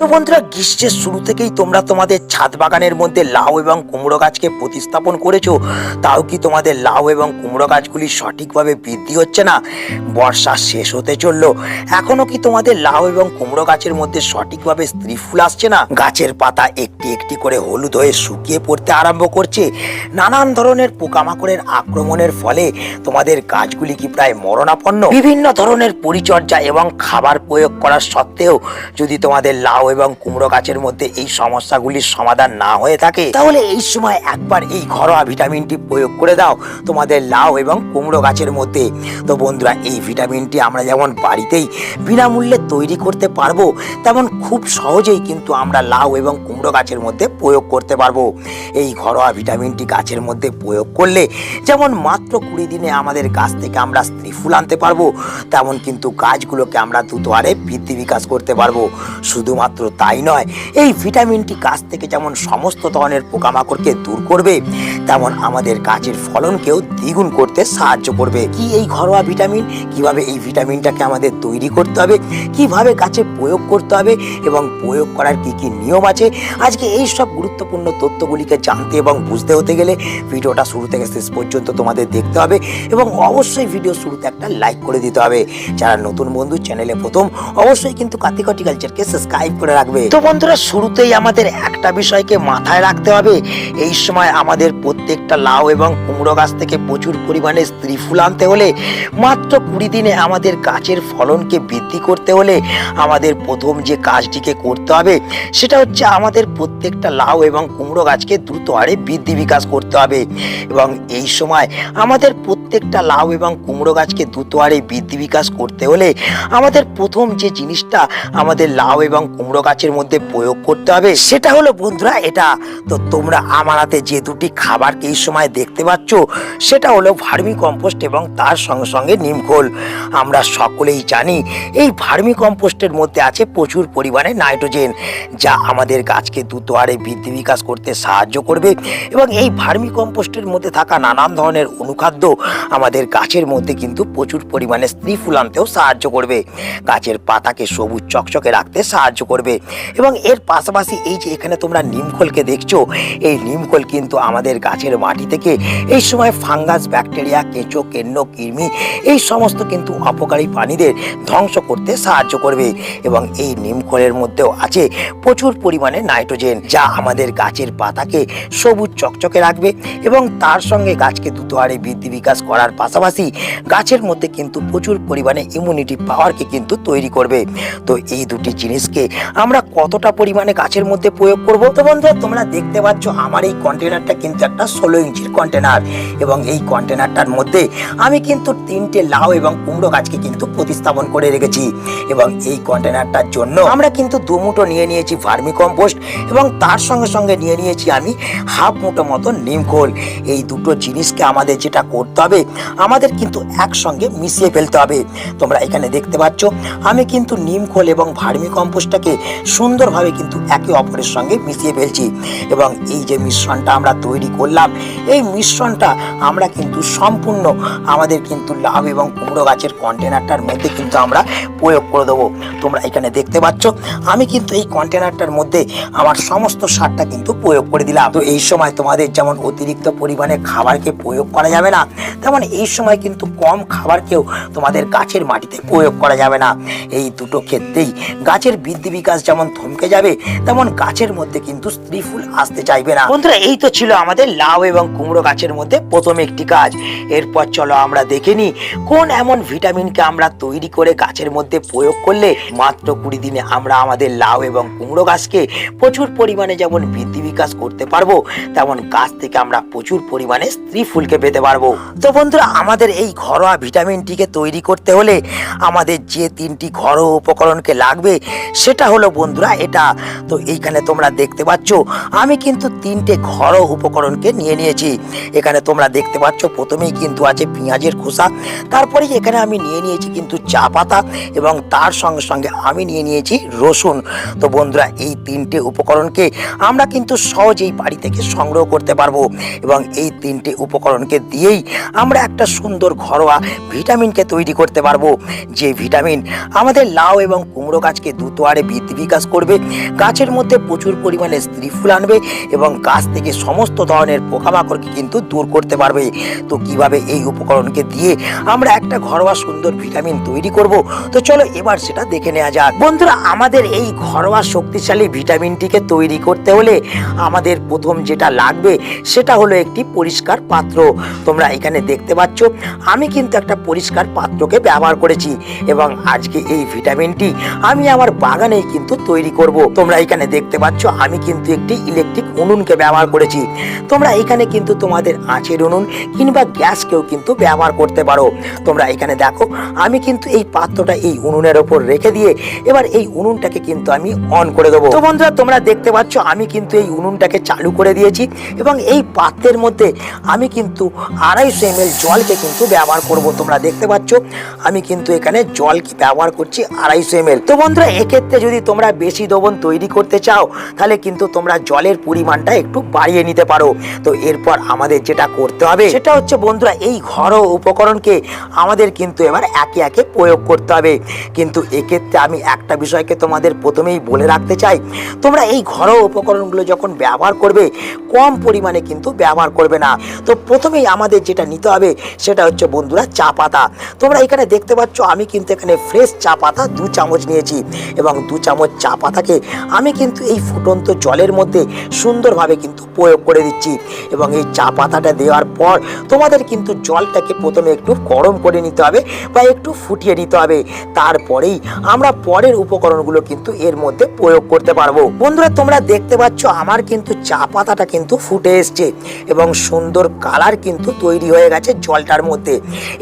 তো বন্ধুরা, গ্রীষ্মের শুরু থেকেই তোমরা তোমাদের ছাদ বাগানের মধ্যে লাউ এবং কুমড়ো গাছকে প্রতিস্থাপন করেছ, তাও কি তোমাদের লাউ এবং কুমড়ো গাছগুলি সঠিকভাবে বৃদ্ধি হচ্ছে না? বর্ষা শেষ হতে চলল, এখনও কি তোমাদের লাউ এবং কুমড়ো গাছের মধ্যে সঠিকভাবে স্ত্রী ফুল আসছে না? গাছের পাতা একটি একটি করে হলুদ হয়ে শুকিয়ে পড়তে আরম্ভ করছে। নানান ধরনের পোকামাকড়ের আক্রমণের ফলে তোমাদের গাছগুলি কি প্রায় মরণাপন্ন? বিভিন্ন ধরনের পরিচর্যা এবং খাবার প্রয়োগ করার সত্ত্বেও যদি তোমাদের লাউ এবং কুমড়ো গাছের মধ্যে এই সমস্যাগুলির সমাধান না হয়ে থাকে, তাহলে এই সময় একবার এই ঘরোয়া ভিটামিনটি প্রয়োগ করে দাও। তোমাদের লাউ এবং কুমড়ো গাছের মধ্যে। তো বন্ধুরা, এই ভিটামিনটি আমরা যেমন বাড়িতেই বিনামূল্যে তৈরি করতে পারব, তেমন খুব সহজেই কিন্তু আমরা লাউ এবং কুমড়ো গাছের মধ্যে প্রয়োগ করতে পারব। এই ঘরোয়া ভিটামিনটি গাছের মধ্যে প্রয়োগ করলে যেমন মাত্র কুড়ি দিনে আমাদের গাছ থেকে আমরা স্ত্রী ফুল আনতে পারব, তেমন কিন্তু গাছগুলোকে আমরা দ্রুত হারে বৃদ্ধি বিকাশ করতে পারব। শুধুমাত্র তাই নয়, এই ভিটামিনটি গাছ থেকে যেমন সমস্ত ধরনের পোকামাকড়কে দূর করবে, তেমন আমাদের গাছের ফলনকেও দ্বিগুণ করতে সাহায্য করবে। কি এই ঘরোয়া ভিটামিন? কীভাবে এই ভিটামিনটাকে আমাদের তৈরি করতে হবে? কীভাবে গাছে প্রয়োগ করতে হবে? এবং প্রয়োগ করার কি কি নিয়ম আছে? আজকে এই সব গুরুত্বপূর্ণ তথ্যগুলিকে জানতে এবং বুঝতে হতে গেলে ভিডিওটা শুরু থেকে শেষ পর্যন্ত তোমাদের দেখতে হবে এবং অবশ্যই ভিডিও শুরুতে একটা লাইক করে দিতে হবে। যারা নতুন বন্ধু, চ্যানেলে প্রথম, অবশ্যই কিন্তু কার্তিক হর্টিকালচারকে সাবস্ক্রাইব করে রাখবে। তো বন্ধুরা, শুরুতেই আমাদের একটা বিষয়কে মাথায় রাখতে হবে। এই সময় আমাদের প্রত্যেকটা লাউ এবং কুমড়ো গাছ থেকে প্রচুর পরিমাণে স্ত্রী ফুল আনতে হলে, মাত্র কুড়ি দিনে আমাদের গাছের ফলনকে বৃদ্ধি করতে হলে আমাদের প্রথম যে কাজটিকে করতে হবে, সেটা হচ্ছে আমাদের প্রত্যেকটা লাউ এবং কুমড়ো গাছকে দ্রুত হারে বৃদ্ধি বিকাশ করতে হবে। এবং এই সময় আমাদের প্রত্যেকটা লাউ এবং কুমড়ো গাছকে দ্রুত হারে বৃদ্ধি বিকাশ করতে হলে আমাদের প্রথম যে জিনিসটা আমাদের লাউ এবং কুমড়ো গাছের মধ্যে প্রয়োগ করতে হবে, সেটা হলো বন্ধুরা এটা। তো তোমরা আমার হাতে যে দুটি খাবারকে এই সময় দেখতে পাচ্ছ, সেটা হলো ভার্মি কম্পোস্ট এবং তার সঙ্গে সঙ্গে নিমখোল আমরা সকলেই জানি এই ভার্মি কম্পোস্টের মধ্যে আছে প্রচুর পরিমাণে নাইট্রোজেন, যা আমাদের গাছকে দ্রুত হারে বৃদ্ধি বিকাশ করতে সাহায্য করবে। এবং এই ভার্মি কম্পোস্টের মধ্যে থাকা নানান ধরনের অনুখাদ্য আমাদের গাছের মধ্যে কিন্তু প্রচুর পরিমাণে স্ত্রী ফুল আনতেও সাহায্য করবে। গাছের পাতাকে সবুজ চকচকে রাখতে সাহায্য করবে। এবং এর পাশাপাশি এই যে এখানে তোমরা নিমখোলকে দেখছ, এই নিমখোল কিন্তু আমাদের গাছের মাটি থেকে এই সময় ফাঙ্গাস, ব্যাকটেরিয়া, কেঁচো, কেন্ন, কৃমি, এই সমস্ত কিন্তু অপকারী প্রাণীদের ধ্বংস করতে সাহায্য করবে। এবং এই নিমখোলের মধ্যেও আছে প্রচুর পরিমাণে নাইট্রোজেন, যা আমাদের গাছের পাতাকে সবুজ চকচকে রাখবে। এবং তার সঙ্গে গাছকে দ্রুত হারে বৃদ্ধি বিকাশ করার পাশাপাশি গাছের মধ্যে কিন্তু প্রচুর পরিমাণে ইমিউনিটি পাওয়ারকে কিন্তু তৈরি করবে। তো এই দুটি জিনিসকে আমরা কতটা পরিমাণে গাছের মধ্যে প্রয়োগ করব? তো বন্ধুরা, তোমরা দেখতে পাচ্ছ আমার এই কন্টেনারটা কিন্তু একটা ষোলো ইঞ্চির কন্টেনার এবং এই কন্টেনারটার মধ্যে আমি কিন্তু তিনটে লাউ এবং কুমড়ো গাছকে কিন্তু প্রতিস্থাপন করে রেখেছি এবং এই কন্টেনারটার জন্য আমরা কিন্তু দু মুঠো নিয়ে নিয়েছি ভার্মি কম্পোস্ট এবং তার সঙ্গে সঙ্গে নিয়ে নিয়েছি আমি হাফ মুঠো মতো নিমখোল এই দুটো জিনিসকে আমাদের যেটা করতে হবে আমাদের কিন্তু একসঙ্গে মিশিয়ে ফেলতে হবে। তোমরা এখানে দেখতে পাচ্ছ, আমি কিন্তু নিমখোল এবং ভার্মি কম্পোস্টটাকে সুন্দরভাবে কিন্তু একে অপরের সঙ্গে মিশিয়ে ফেলছি। এবং এই যে মিশ্রণটা আমরা তৈরি করলাম, এই মিশ্রণটা আমরা কিন্তু সম্পূর্ণ আমাদের কিন্তু লাভ এবং কুমড়ো গাছের কন্টেনারটার মধ্যে কিন্তু আমরা প্রয়োগ করে দেবো। তোমরা এখানে দেখতে পাচ্ছ, আমি কিন্তু এই কন্টেনারটার মধ্যে আমার সমস্ত সারটা কিন্তু প্রয়োগ করে দিলাম। তো এই সময় তোমাদের যেমন অতিরিক্ত পরিমাণে খাবারকে প্রয়োগ করা যাবে না তেমন এই সময় কিন্তু কম খাবার খাবারকেও তোমাদের গাছের মাটিতে প্রয়োগ করা যাবে না। এই দুটো ক্ষেত্রেই গাছের বৃদ্ধি বিকাশ যেমন থমকে যাবে, তেমন গাছের মধ্যে কিন্তু স্ত্রী ফুল আসতে চাইবে না। বন্ধুরা, এই তো ছিল আমাদের লাউ এবং কুমড়ো গাছের মধ্যে প্রথম একটি কাজ। এরপর চলো আমরা দেখে নিই, কোন এমন ভিটামিনকে আমরা তৈরি করে গাছের মধ্যে প্রয়োগ করলে মাত্র কুড়ি দিনে আমরা আমাদের লাউ এবং কুমড়ো গাছকে প্রচুর পরিমাণে যেমন বৃদ্ধি বিকাশ করতে পারব, তেমন গাছ থেকে আমরা প্রচুর পরিমাণে স্ত্রী ফুলকে পেতে পারব। তো বন্ধুরা, আমাদের এই ঘরোয়া ভিটামিনটিকে তৈরি করতে হলে আমাদের যে তিনটি ঘরোয়া উপকরণকে লাগবে, সেটা হলো বন্ধুরা এটা। তো এইখানে তোমরা দেখতে পাচ্ছ, আমি কিন্তু তিনটে ঘরোয়া উপকরণকে নিয়ে নিয়েছি। এখানে তোমরা দেখতে পাচ্ছ, প্রথমেই কিন্তু আছে পেঁয়াজের খোসা তারপরে এখানে আমি নিয়ে নিয়েছি কিন্তু চা পাতা এবং তার সঙ্গে সঙ্গে আমি নিয়ে নিয়েছি রসুন। তো বন্ধুরা, এই তিনটে উপকরণকে আমরা কিন্তু সহজেই বাড়ি থেকে সংগ্রহ করতে পারব এবং এই তিনটে উপকরণকে দিয়েই আমরা একটা সুন্দর ঘরোয়া ভিটামিনকে তৈরি করতে পারব। যে ভিটামিন আমাদের লাউ এবং কুমড়ো গাছকে দ্রুত হারে বৃদ্ধি বিকাশ করবে, গাছের মধ্যে প্রচুর পরিমাণে স্ত্রী ফুল আনবে এবং গাছ থেকে সমস্ত ধরনের পোকামাকড়কে কিন্তু দূর করতে পারবে। তো কীভাবে এই উপকরণকে দিয়ে আমরা একটা ঘরোয়া সুন্দর ভিটামিন তৈরি করব? তো চলো এবার সেটা দেখে নেওয়া যাক। বন্ধুরা, আমাদের এই ঘরোয়া শক্তিশালী ভিটামিনটিকে তৈরি করতে হলে আমাদের প্রথম যেটা লাগবে সেটা হলো একটি পরিষ্কার পাত্র। তোমরা এখানে দেখতে পাচ্ছ, আমি কিন্তু একটা পরিষ্কার পাত্রকে ব্যবহার করেছি এবং আজকে এই ভিটামিনটি আমি আমার বাগানে কিন্তু তৈরি করব। তোমরা এখানে দেখতে পাচ্ছ, আমি কিন্তু একটি ইলেকট্রিক উনুনকে ব্যবহার করেছি। তোমরা এখানে কিন্তু তোমাদের আঁচের উনুন কিংবা গ্যাসকেও কিন্তু ব্যবহার করতে পারো। তোমরা এখানে দেখো, আমি কিন্তু এই পাত্রটা এই উনুনের ওপর রেখে দিয়ে এবার এই উনুনটাকে কিন্তু আমি অন করে দেবো। তো বন্ধুরা, তোমরা দেখতে পাচ্ছ, আমি কিন্তু এই উনুনটাকে চালু করে দিয়েছি এবং এই পাত্রের মধ্যে আমি কিন্তু আড়াইশো এম জলকে কিন্তু ব্যবহার করব। তোমরা দেখতে পাচ্ছ, আমি কিন্তু এখানে জলকে ব্যবহার করছি আড়াইশো এম তো বন্ধুরা, এক্ষেত্রে যদি তোমরা বেশি দ্রবণ তৈরি করতে চাও, তাহলে কিন্তু তোমরা জলের পরিমাণটা একটু বাড়িয়ে নিতে পারো। তো এরপর আমাদের যেটা করতে হবে, সেটা হচ্ছে বন্ধুরা, এই ঘরোয়া উপকরণকে আমাদের কিন্তু এবার একে একে প্রয়োগ করতে হবে। কিন্তু এক্ষেত্রে আমি একটা বিষয়কে তোমাদের প্রথমেই বলে রাখতে চাই, তোমরা এই ঘরোয়া উপকরণগুলো যখন ব্যবহার করবে, কম পরিমাণে কিন্তু ব্যবহার করবে না। তো প্রথমেই আমাদের যেটা নিতে হবে, সেটা হচ্ছে বন্ধুরা চা পাতা। তোমরা এখানে দেখতে পাচ্ছ, আমি কিন্তু এখানে ফ্রেশ চা পাতা দু চামচ নিয়েছি এবং দু চামচ চা পাতাকে আমি কিন্তু এই ফুটন্ত জলের মধ্যে সুন্দরভাবে কিন্তু প্রয়োগ করে দিচ্ছি এবং এই চা পাতাটা দেওয়ার পর তোমাদের কিন্তু জলটাকে প্রথমে একটু গরম করে নিতে হবে বা একটু ফুটিয়ে নিতে হবে। তারপরেই আমরা পরের উপকরণগুলো কিন্তু এর মধ্যে প্রয়োগ করতে পারব। বন্ধুরা, তোমরা দেখতে পাচ্ছ, আমার কিন্তু চা পাতাটা কিন্তু ফুটে এসছে এবং সুন্দর কালার কিন্তু তৈরি হয়ে গেছে। জলটার মধ্যে।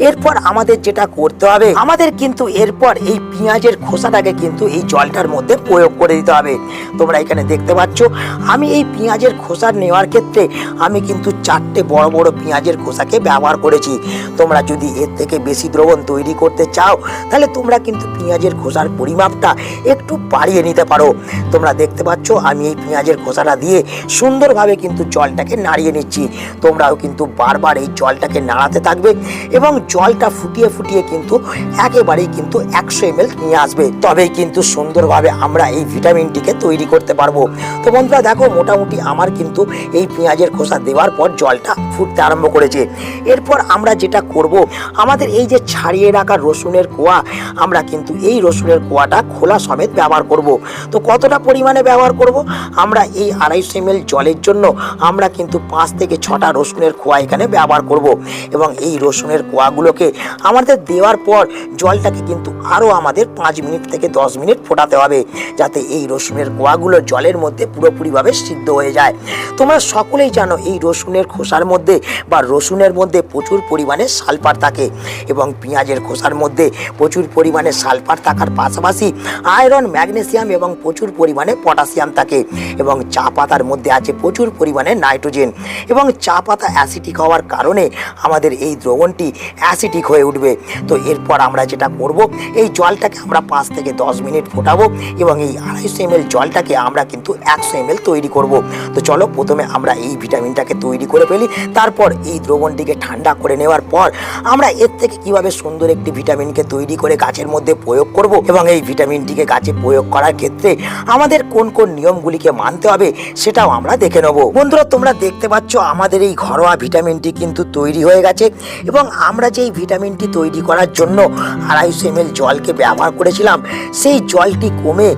এরপর আমাদের যেটা করতে হবে, আমাদের কিন্তু এরপর এই পেঁয়াজের খোসাটাকে কিন্তু এই জলটার মধ্যে প্রয়োগ করে দিতে হবে। তোমরা এখানে দেখতে পাচ্ছ, আমি এই পেঁয়াজের খোসা নেওয়ার ক্ষেত্রে আমি কিন্তু চারটে বড় বড় পেঁয়াজের খোসাকে ব্যবহার করেছি। তোমরা যদি এর থেকে বেশি দ্রবণ তৈরি করতে চাও, তাহলে তোমরা কিন্তু পেঁয়াজের খোসার পরিমাপটা একটু বাড়িয়ে নিতে পারো। তোমরা দেখতে পাচ্ছ, আমি এই পেঁয়াজের খোসাটা দিয়ে সুন্দরভাবে কিন্তু জলটাকে নাড়িয়ে নিচ্ছি। তোমরাও কিন্তু বারবার এই জলটাকে নাড়াতে থাকবে এবং জলটা ফুটিয়ে ফুটিয়ে কিন্তু একেবারেই কিন্তু একশো এম নিয়ে আসবে। তবেই কিন্তু সুন্দরভাবে আমরা এই ভিটামিনটিকে তৈরি করতে পারব। তো বন্ধুরা, দেখো, মোটামুটি আমার কিন্তু এই পেঁয়াজের খোসা দেওয়ার পর জলটা ফুটতে আরম্ভ করেছে। এরপর আমরা যেটা করব, আমাদের এই যে ছাড়িয়ে রাখা রসুনের কোয়া, আমরা কিন্তু এই রসুনের কোয়াটা খোলা সমেত ব্যবহার করব। তো কতটা পরিমাণে ব্যবহার করব? আমরা এই আড়াইশো এম জলের জন্য আমরা কিন্তু পাঁচ থেকে ছটা রসুনের কোয়া এখানে ব্যবহার করব। এবং এই রসুনের কোয়াগুলোকে আমাদের দেওয়ার পর জলটাকে কিন্তু আরও আমাদের পাঁচ মিনিট থেকে দশ মিনিট ফোটাতে হবে, যাতে এই রসুনের কোয়াগুলো জলের মধ্যে পুরোপুরিভাবে সিদ্ধ হয়ে যায়। তোমরা সকলেই জানো এই রসুনের খোসার মধ্যে বা রসুনের মধ্যে প্রচুর পরিমাণে সালফার থাকে এবং পেঁয়াজের খোসার মধ্যে প্রচুর পরিমাণে সালফার থাকার পাশাপাশি আয়রন, ম্যাগনেসিয়াম এবং প্রচুর পরিমাণে পটাশিয়াম থাকে এবং চা পাতার মধ্যে আছে প্রচুর পরিমাণে নাইট্রোজেন এবং চা পাতা অ্যাসিডিক হওয়ার কারণে আমাদের এই দ্রবণটি অ্যাসিডিক হয়ে উঠবে। তো এরপর আমরা যেটা করব, এই জলটাকে আমরা পাঁচ থেকে দশ মিনিট ফোটাবো এবং এই আড়াইশো এম জলটাকে আমরা কিন্তু একশো এম তৈরি করব। তো চলো প্রথমে আমরা এই ভিটামিনটাকে তৈরি করে ফেলি। তারপর এই দ্রবণটিকে ঠান্ডা করে নেওয়ার পর আমরা এর থেকে কীভাবে সুন্দর একটি ভিটামিনকে তৈরি করে গাছের মধ্যে প্রয়োগ করব এবং এই ভিটামিনটিকে গাছে প্রয়োগ করার ক্ষেত্রে আমাদের কোন কোন নিয়মগুলিকে মানতে হবে সেটাও আমরা দেখে নেব। বন্ধুরা, তোমরা দেখতে পাচ্ছ আমাদের এই ঘরোয়া ভিটামিনটি কিন্তু তৈরি হয়ে গেছে এবং আমরা যেই ভিটামিনটি তৈরি করার জন্য আড়াইশো এম জলকে ব্যবহার করেছিলাম, সেই জলটি কমে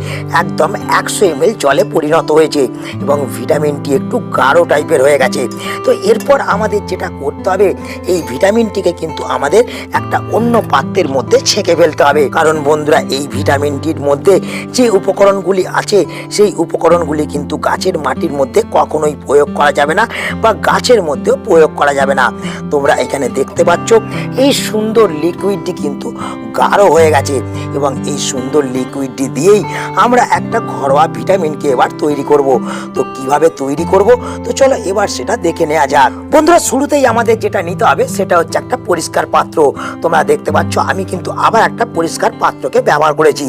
একদম একশো এম জলে পরিণত হয়েছে এবং ভিটামিনটি একটু গাঢ় টাইপের হয়ে গেছে। তো এরপর আমাদের যেটা করতে হবে, এই ভিটামিনটিকে কিন্তু আমাদের একটা অন্য পাত্রের মধ্যে ছেঁকে ফেলতে হবে। কারণ বন্ধুরা, এই ভিটামিনটির মধ্যে যে উপকরণগুলি আছে, সেই উপকরণগুলি কিন্তু গাছের মাটির মধ্যে কখনোই প্রয়োগ করা যাবে না বা গাছের মধ্যেও প্রয়োগ করা যাবে না। তোমরা এখানে দেখতে পাচ্ছ, এই সুন্দর লিকুইডটি কিন্তু গাঢ় হয়ে গেছে এবং এই সুন্দর লিকুইডটি দিয়েই আমরা একটা ঘরোয়া ভিটামিনকে এবার তৈরি করব। তো কীভাবে তৈরি করব? তো চলো এবার সেটা দেখে নেওয়া যাক। বন্ধুরা, শুরুতেই আমাদের যেটা নিতে হবে সেটা হচ্ছে একটা পরিষ্কার পাত্র। তোমরা দেখতে পাচ্ছ, আমি কিন্তু আবার একটা পরিষ্কার পাত্রকে ব্যবহার করেছি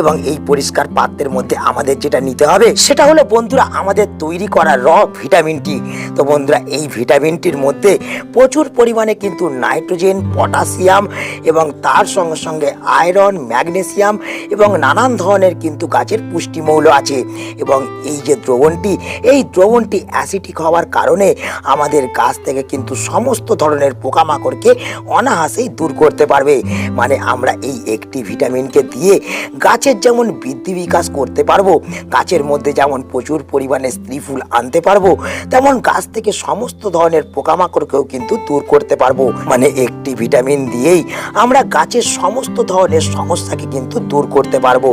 এবং এই পরিষ্কার পাত্রের মধ্যে আমাদের যেটা নিতে হবে সেটা হলো, বন্ধুরা, আমাদের তৈরি করা র ভিটামিনটি তো বন্ধুরা, এই ভিটামিনটির মধ্যে প্রচুর পরিমাণে কিন্তু নাইট্রোজেন, পটাশিয়াম এবং তার সঙ্গে সঙ্গে আয়রন, ম্যাগনেসিয়াম এবং নানান ধরনের কিন্তু গাছের পুষ্টিমৌল আছে। এবং এই যে দ্রবণটি, এই দ্রবণটি অ্যাসিডিক হওয়ার কারণে আমাদের গাছ থেকে কিন্তু সমস্ত ধরনের পোকামাকড়কে অনায়াসেই দূর করতে পারবে। মানে আমরা এই একটি ভিটামিনকে দিয়ে গাছের যেমন বৃদ্ধি বিকাশ করতে পারব, গাছের মধ্যে যেমন প্রচুর পরিমাণে স্ত্রী ফুল আনতে পারব, তেমন গাছ থেকে সমস্ত ধরনের পোকামাকড়কেও কিন্তু দূর করতে পারব। মানে একটি ভিটামিন দিয়েই আমরা গাছের সমস্ত ধরনের সমস্যাকে কিন্তু দূর করতে পারব।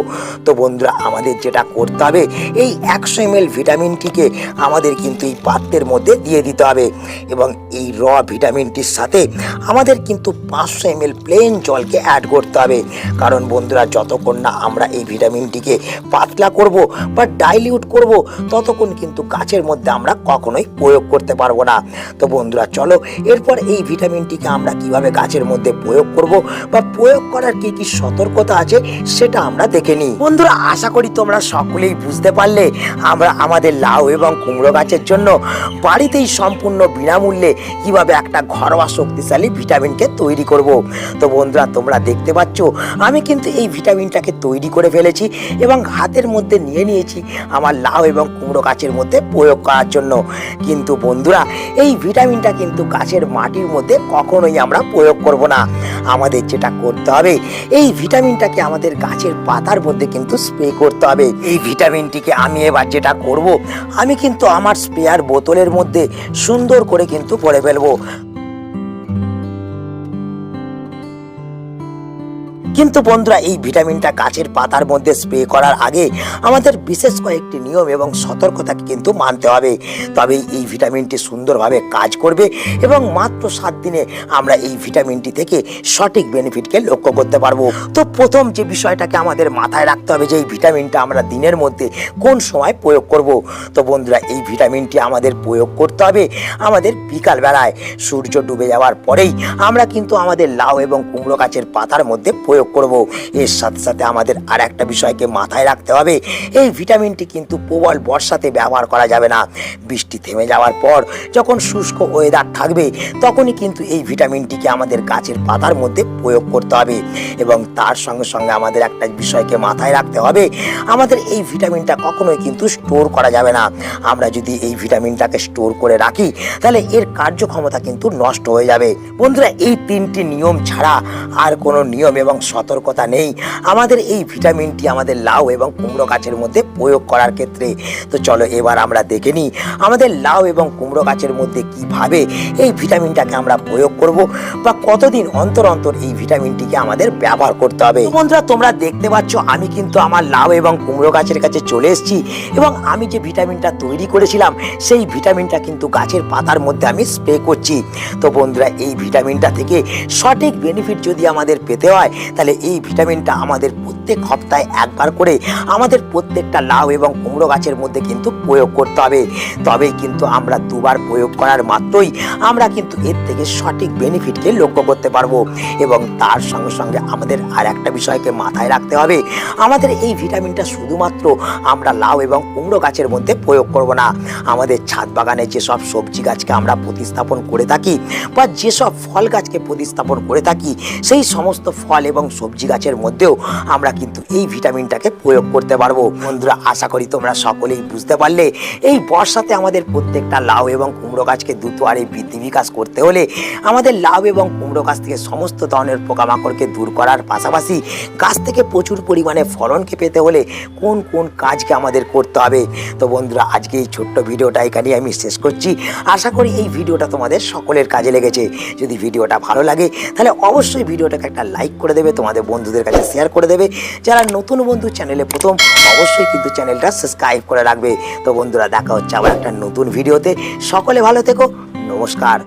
তো বন্ধুরা, আমাদের যেটা করতে হবে, এই একশো এম ভিটামিনটিকে আমাদের কিন্তু এই পাত্রের মধ্যে দিয়ে দিতে হবে। এবং এই র ভিটামিনটির সাথে আমাদের কিন্তু পাঁচশো এম প্লেন জলকে অ্যাড করতে হবে। কারণ বন্ধুরা, যতক্ষণ না আমরা এই ভিটামিনটিকে পাতলা করব বা ডাইলিউট করব, ততক্ষণ কিন্তু গাছের মধ্যে আমরা কখনোই প্রয়োগ করতে পারব না। তো বন্ধুরা, চলো, এরপর এই ভিটামিনটিকে আমরা কীভাবে গাছের মধ্যে প্রয়োগ করব বা প্রয়োগ করার কি কি সতর্কতা আছে সেটা আমরা দেখে নিই। বন্ধুরা, আশা করি তোমরা সকলেই বুঝতে পারলে আমরা আমাদের লাউ এবং কুমড়ো গাছের জন্য বাড়িতেই সম্পূর্ণ বিনামূল্যে কীভাবে একটা ঘরোয়া শক্তিশালী ভিটামিনকে তৈরি করব। তো বন্ধুরা, তোমরা দেখতে পাচ্ছ, আমি কিন্তু এই ভিটামিনটাকে তৈরি করে ফেলেছি এবং হাতের মধ্যে নিয়ে নিয়েছি আমার লাউ এবং কুমড়ো গাছের মধ্যে প্রয়োগ করার জন্য। কিন্তু বন্ধুরা, এই ভিটামিনটা কিন্তু গাছের মাটির মধ্যে কখনোই আমরা প্রয়োগ করব না। আমাদের যেটা করতে হবে, এই ভিটামিনটাকে আমাদের গাছের পাতার মধ্যে কিন্তু স্প্রে করতে হবে। এই ভিটামিনটিকে আমি এবার যেটা করব, আমি কিন্তু আমার স্প্রেয়ার বোতলের মধ্যে সুন্দর করে কিন্তু করে ফেলব। কিন্তু বন্ধুরা, এই ভিটামিনটা গাছের পাতার মধ্যে স্প্রে করার আগে আমাদের বিশেষ কয়েকটি নিয়ম এবং সতর্কতাকে কিন্তু মানতে হবে। তবেই এই ভিটামিনটি সুন্দরভাবে কাজ করবে এবং মাত্র সাত দিনে আমরা এই ভিটামিনটি থেকে সঠিক বেনিফিটকে লক্ষ্য করতে পারব। তো প্রথম যে বিষয়টাকে আমাদের মাথায় রাখতে হবে যে, এই ভিটামিনটা আমরা দিনের মধ্যে কোন সময় প্রয়োগ করব? তো বন্ধুরা, এই ভিটামিনটি আমাদের প্রয়োগ করতে হবে আমাদের বিকাল বেলায় সূর্য ডুবে যাওয়ার পরেই আমরা কিন্তু আমাদের লাউ এবং কুমড়ো গাছের পাতার মধ্যে প্রয়োগ করব। এর সাথে সাথে আমাদের আর একটা বিষয়কে মাথায় রাখতে হবে। এই ভিটামিনটি কিন্তু প্রবল বর্ষাতে ব্যবহার করা যাবে না। বৃষ্টি থেমে যাওয়ার পর যখন শুষ্ক ওয়েদার থাকবে, তখনই কিন্তু এই ভিটামিনটিকে আমাদের গাছের পাতার মধ্যে প্রয়োগ করতে হবে। এবং তার সঙ্গে সঙ্গে আমাদের একটা বিষয়কে মাথায় রাখতে হবে, আমাদের এই ভিটামিনটা কখনোই কিন্তু স্টোর করা যাবে না। আমরা যদি এই ভিটামিনটাকে স্টোর করে রাখি, তাহলে এর কার্যক্ষমতা কিন্তু নষ্ট হয়ে যাবে। বন্ধুরা, এই তিনটি নিয়ম ছাড়া আর কোনো নিয়ম এবং সতর্কতা নেই। আমাদের এই ভিটামিনটি আমাদের লাউ এবং কুমড়ো গাছের মধ্যে প্রয়োগ করার ক্ষেত্রে। তো চলো এবার আমরা দেখে নিই আমাদের লাউ এবং কুমড়ো গাছের মধ্যে কীভাবে এই ভিটামিনটাকে আমরা প্রয়োগ করব বা কতদিন অন্তর অন্তর এই ভিটামিনটিকে আমাদের ব্যবহার করতে হবে। বন্ধুরা, তোমরা দেখতে পাচ্ছ আমি কিন্তু আমার লাউ এবং কুমড়ো গাছের কাছে চলে এসেছি এবং আমি যে ভিটামিনটা তৈরি করেছিলাম, সেই ভিটামিনটা কিন্তু গাছের পাতার মধ্যে আমি স্প্রে করছি। তো বন্ধুরা, এই ভিটামিনটা থেকে সঠিক বেনিফিট যদি আমাদের পেতে হয় তাহলে এই ভিটামিনটা আমাদের প্রত্যেক সপ্তাহে একবার করে আমাদের প্রত্যেকটা লাউ এবং কুমড়ো গাছের মধ্যে কিন্তু প্রয়োগ করতে হবে। তবেই কিন্তু আমরা দুবার প্রয়োগ করার মাত্রই আমরা কিন্তু এর থেকে সঠিক বেনিফিটকে লক্ষ্য করতে পারব এবং তার সঙ্গে সঙ্গে আমাদের আর একটা বিষয়কে মাথায় রাখতে হবে। আমাদের এই ভিটামিনটা শুধুমাত্র আমরা লাউ এবং কুমড়ো গাছের মধ্যে প্রয়োগ করব না। আমাদের ছাদ বাগানে যেসব সবজি গাছকে আমরা প্রতিস্থাপন করে থাকি বা যেসব ফল গাছকে প্রতিস্থাপন করে থাকি, সেই সমস্ত ফল এবং সবজি গাছের মধ্যেও আমরা কিন্তু এই ভিটামিনটাকে প্রয়োগ করতে পারব। বন্ধুরা, আশা করি তোমরা সকলেই বুঝতে পারলে, এই বর্ষাতে আমাদের প্রত্যেকটা লাউ এবং কুমড়ো গাছকে দ্রুত আরে বৃদ্ধি বিকাশ করতে হলে আমাদের লাউ এবং কুমড়ো গাছ থেকে সমস্ত ধরনের পোকামাকড়কে দূর করার পাশাপাশি গাছ থেকে প্রচুর পরিমাণে ফলনকে পেতে হলে কোন কোন কাজকে আমাদের করতে হবে। তো বন্ধুরা, আজকে এই ছোট্ট ভিডিওটা এখানে আমি শেষ করছি। আশা করি এই ভিডিওটা তোমাদের সকলের কাজে লেগেছে। যদি ভিডিওটা ভালো লাগে, তাহলে অবশ্যই ভিডিওটাকে একটা লাইক করে দেবে তোমাদের বন্ধুদের কাছে শেয়ার করে দেবে। যারা নতুন বন্ধু চ্যানেলে প্রথম, অবশ্যই কিন্তু চ্যানেলটা সাবস্ক্রাইব করে রাখবে। তো বন্ধুরা, দেখা হচ্ছে আবার একটা নতুন ভিডিওতে সকলে ভালো থেকো। নমস্কার।